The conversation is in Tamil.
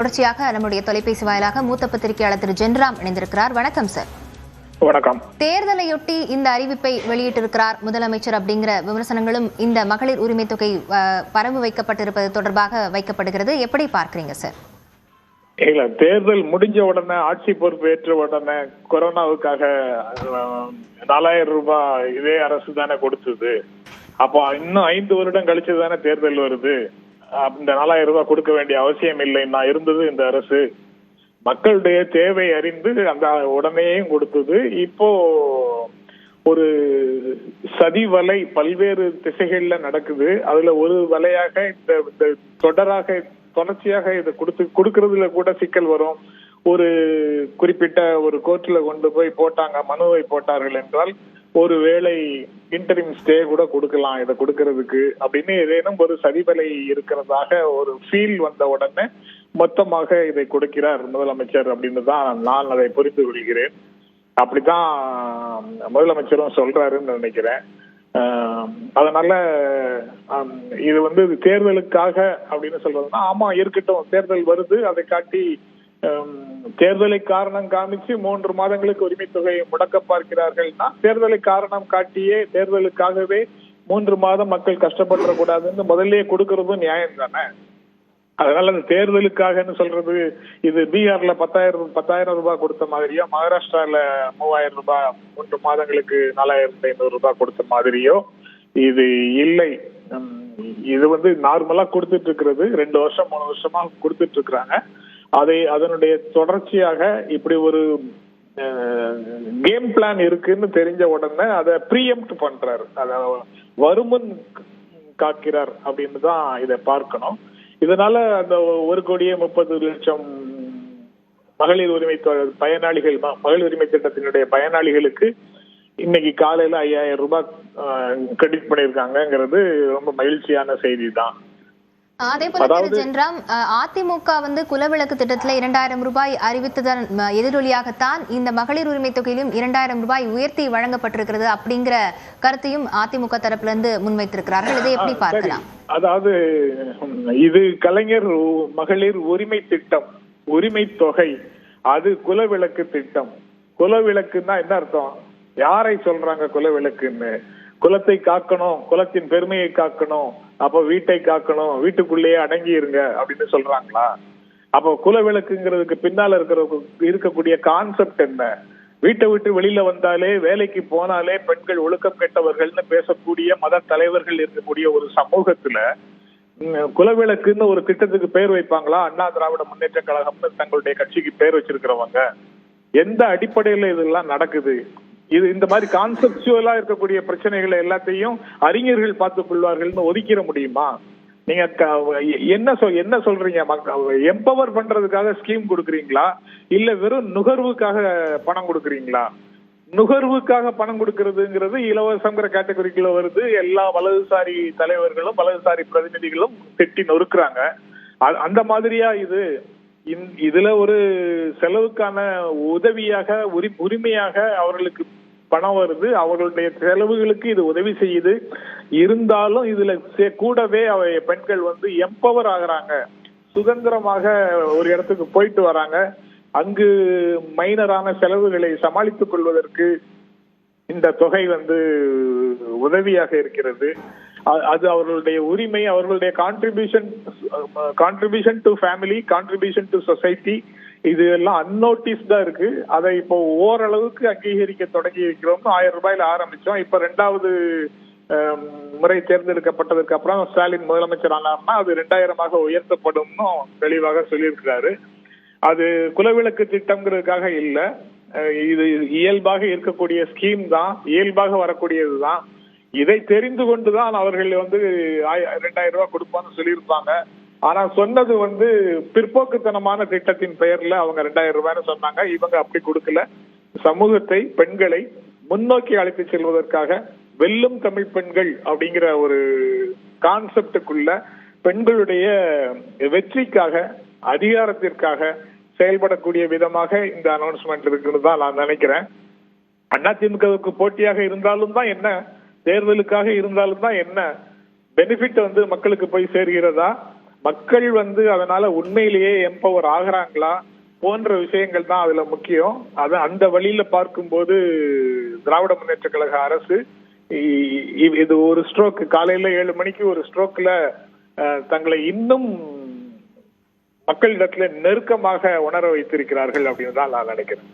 தொடர்ச்சியாக நம்முடைய தொலைபேசி வாயிலாக மூத்த பத்திரிகையாளர் திரு ஜென்ராம் இணைந்திருக்கிறார். வணக்கம் சார் வணக்கம். தேர்தலையொட்டி இந்த அறிவிப்பை வெளியிட்டிருக்கிறார் முதலமைச்சர் அப்படிங்கிற விமர்சனங்களும் இந்த மகளிர் உரிமை தொகை வரவு வைக்கப்பட்டிருப்பது தொடர்பாக வைக்கப்படுகிறது. எப்படி பார்க்கறீங்க சார் இல்ல தேர்தல் முடிஞ்ச உடனே ஆட்சி பொறுப்பு ஏற்ற உடனே கொரோனாவுக்காக நாலாயிரம் ரூபாய் இதே அரசு தானே கொடுத்தது. அப்போ இன்னும் ஐந்து வருடம் கழிச்சு தானே தேர்தல் வருது. இந்த நாலாயிரம் ரூபாய் கொடுக்க வேண்டிய அவசியம் இல்லை. நான் இருந்தது இந்த அரசு. மக்களுடைய தேவை அறிந்து அந்த உடனேயும் கொடுத்தது. இப்போ ஒரு சதி வலை பல்வேறு திசைகள்ல நடக்குது. அதுல ஒரு வலையாக இந்த இந்த தொடராக தொடர்ச்சியாக இதை கொடுத்து கொடுக்கறதுல கூட சிக்கல் வரும். ஒரு குறிப்பிட்ட ஒரு கோர்ட்ல கொண்டு போய் போட்டாங்க மனுவை போட்டார்கள் என்றால் ஒரு வேளை இன்டரிம் ஸ்டே கூட கொடுக்கலாம். இதை கொடுக்கறதுக்கு அப்படின்னு ஏதேனும் ஒரு சதிவலை இருக்கிறதாக ஒரு ஃபீல் வந்த உடனே மொத்தமாக இதை கொடுக்கிறார் முதலமைச்சர் அப்படின்னு தான் நான் அதை புரிந்து கொள்கிறேன். அப்படித்தான் முதலமைச்சரும் சொல்றாருன்னு நினைக்கிறேன். அதனால இது வந்து தேர்தலுக்காக அப்படின்னு சொல்றதுன்னா ஆமா இருக்கட்டும். தேர்தல் வருது அதை காட்டி தேர்தலை காரணம் காமிச்சு மூன்று மாதங்களுக்கு உரிமை தொகையை முடக்க பார்க்கிறார்கள்னா தேர்தலை காரணம் காட்டியே தேர்தலுக்காகவே மூன்று மாதம் மக்கள் கஷ்டப்பட்டுற கூடாதுன்னு முதல்லயே கொடுக்கறதும் நியாயம் தானே அதனால அந்த தேர்தலுக்காகன்னு சொல்றது இது பீகார்ல பத்தாயிரம் பத்தாயிரம் ரூபாய் கொடுத்த மாதிரியோ மகாராஷ்டிரால மூவாயிரம் ரூபாய் மூன்று மாதங்களுக்கு நாலாயிரத்தி ஐநூறு ரூபாய் கொடுத்த மாதிரியோ இது இல்லை. இது வந்து நார்மலா கொடுத்துட்டு இருக்கிறது. ரெண்டு வருஷம் மூணு வருஷமா கொடுத்துட்டு இருக்கிறாங்க. அதை அதனுடைய தொடர்ச்சியாக இப்படி ஒரு கேம் பிளான் இருக்குன்னு தெரிஞ்ச உடனே அதை ப்ரீஎம்ட் பண்றாரு. அத வருமுன் காக்கிறார் அப்படின்னு தான் இதை பார்க்கணும். இதனால அந்த ஒரு கோடியே முப்பது லட்சம் மகளிர் உரிமை பயனாளிகள் மகளிர் உரிமை திட்டத்தினுடைய பயனாளிகளுக்கு இன்னைக்கு காலையில ஐயாயிரம் ரூபாய் கிரெடிட் பண்ணியிருக்காங்கிறது ரொம்ப மகிழ்ச்சியான செய்தி தான் அதே போல திரு ஜென்ராம் அதிமுக வந்து குலவிளக்கு திட்டத்தில் இரண்டாயிரம் ரூபாய் அறிவித்ததன் எதிரொலியாகத்தான் இந்த மகளிர் உரிமை தொகையிலும் இரண்டாயிரம் ரூபாய் உயர்த்தி வழங்கப்பட்டிருக்கிறது அப்படிங்கிற கருத்தையும் அதிமுக தரப்புல இருந்து முன்வைத்திருக்கிறார்கள். இதை எப்படி. பார்க்கலாம்? அதாவது இது கலைஞர் மகளிர் உரிமை திட்டம் உரிமை தொகை அது குலவிளக்கு திட்டம். குலவிளக்குன்னா என்ன அர்த்தம்? யாரை சொல்றாங்க குலவிளக்குன்னு? குலத்தை காக்கணும் குலத்தின் பெருமையை காக்கணும் அப்ப வீட்டை காக்கணும் வீட்டுக்குள்ளேயே அடங்கி இருங்க அப்படின்னு சொல்றாங்களா? அப்போ குலவிளக்குங்கிறதுக்கு பின்னால இருக்கிற இருக்கக்கூடிய கான்செப்ட் என்ன? வீட்டை விட்டு வெளியில வந்தாலே வேலைக்கு போனாலே பெண்கள் ஒழுக்கம் கெட்டவர்கள்னு பேசக்கூடிய மத தலைவர்கள் இருக்கக்கூடிய ஒரு சமூகத்துல குலவிளக்குன்னு ஒரு திட்டத்துக்கு பேர் வைப்பாங்களா? அண்ணா திராவிட முன்னேற்ற கழகம்னு தங்களுடைய கட்சிக்கு பேர் வச்சிருக்கிறவங்க. எந்த அடிப்படையில இதெல்லாம் நடக்குது? இது இந்த மாதிரி கான்செப்டுவலா இருக்கக்கூடிய பிரச்சனைகளை எல்லாத்தையும் அறிஞர்கள் பார்த்துக் கொள்வார்கள்னு ஒதுக்கிட முடியுமா? நீங்க என்ன சொல் என்ன சொல்றீங்க? எம்பவர் பண்றதுக்காக ஸ்கீம் கொடுக்குறீங்களா? இல்ல வெறும் நுகர்வுக்காக பணம் கொடுக்குறீங்களா? நுகர்வுக்காக பணம் கொடுக்கறதுங்கிறது இலவசங்கிற கேட்டகரிக்குள்ள வருது. எல்லா வலதுசாரி தலைவர்களும் வலதுசாரி பிரதிநிதிகளும் திட்டி நொறுக்குறாங்க. அ- அந்த மாதிரியா இது? இதுல ஒரு செலவுக்கான உதவியாக உரி- உரிமையாக அவர்களுக்கு பணம் வருது அவர்களுடைய செலவுகளுக்கு இது உதவி செய்யுது. இருந்தாலும் இதுல கூடவே அவை பெண்கள் வந்து எம்பவர் ஆகுறாங்க. சுதந்திரமாக ஒரு இடத்துக்கு போயிட்டு வராங்க. அங்கு மைனரான செலவுகளை சமாளித்துக் கொள்வதற்கு இந்த தொகை வந்து உதவியாக இருக்கிறது. அது அவர்களுடைய உரிமை அவர்களுடைய contribution contribution to family contribution to society இது எல்லாம் அன்னோட்டிஸ்டா இருக்கு. அதை இப்போ ஓரளவுக்கு அங்கீகரிக்க தொடங்கி இருக்கிறோம் ஆயிரம் ரூபாயில ஆரம்பிச்சோம். இப்ப ரெண்டாவது முறை தேர்ந்தெடுக்கப்பட்டதுக்கு அப்புறம் ஸ்டாலின் முதலமைச்சர் ஆனார்னா அது ரெண்டாயிரமாக உயர்த்தப்படும்னு தெளிவாக சொல்லியிருக்கிறாரு. அது குலவிளக்கு திட்டம்ங்கிறதுக்காக இல்ல. இது இயல்பாக இருக்கக்கூடிய ஸ்கீம் தான். இயல்பாக வரக்கூடியது தான். இதை தெரிந்து கொண்டுதான் அவர்கள் வந்து ரெண்டாயிரம் ரூபாய் கொடுப்பான்னு சொல்லியிருப்பாங்க. ஆனா சொன்னது வந்து பிற்போக்குத்தனமான திட்டத்தின் பெயர்ல அவங்க ரெண்டாயிரம் ரூபாய்னு சொன்னாங்க. இவங்க அப்படி கொடுக்கல. சமூகத்தை பெண்களை முன்னோக்கி அழைத்து செல்வதற்காக வெல்லும் தமிழ் பெண்கள் அப்படிங்கிற ஒரு கான்செப்டுக்குள்ள பெண்களுடைய வெற்றிக்காக அதிகாரத்திற்காக செயல்படக்கூடிய விதமாக இந்த அனௌன்ஸ்மெண்ட் இருக்குன்னு தான் நான் நினைக்கிறேன். அதிமுகவுக்கு போட்டியாக இருந்தாலும் தான் என்ன? தேர்தலுக்காக இருந்தாலும் தான் என்ன? பெனிஃபிட் வந்து மக்களுக்கு போய் சேர்கிறதா? மக்கள் வந்து அதனால உண்மையிலேயே எம்பவர் ஆகிறாங்களா போன்ற விஷயங்கள் தான் அதுல முக்கியம். அது அந்த வழியில பார்க்கும்போது திராவிட முன்னேற்ற கழக அரசு இது ஒரு ஸ்ட்ரோக் காலையில ஏழு மணிக்கு ஒரு ஸ்ட்ரோக்ல தங்களை இன்னும் மக்களிடத்துல நெருக்கமாக உணர வைத்திருக்கிறார்கள் அப்படின்னு தான் நான் நினைக்கிறேன்.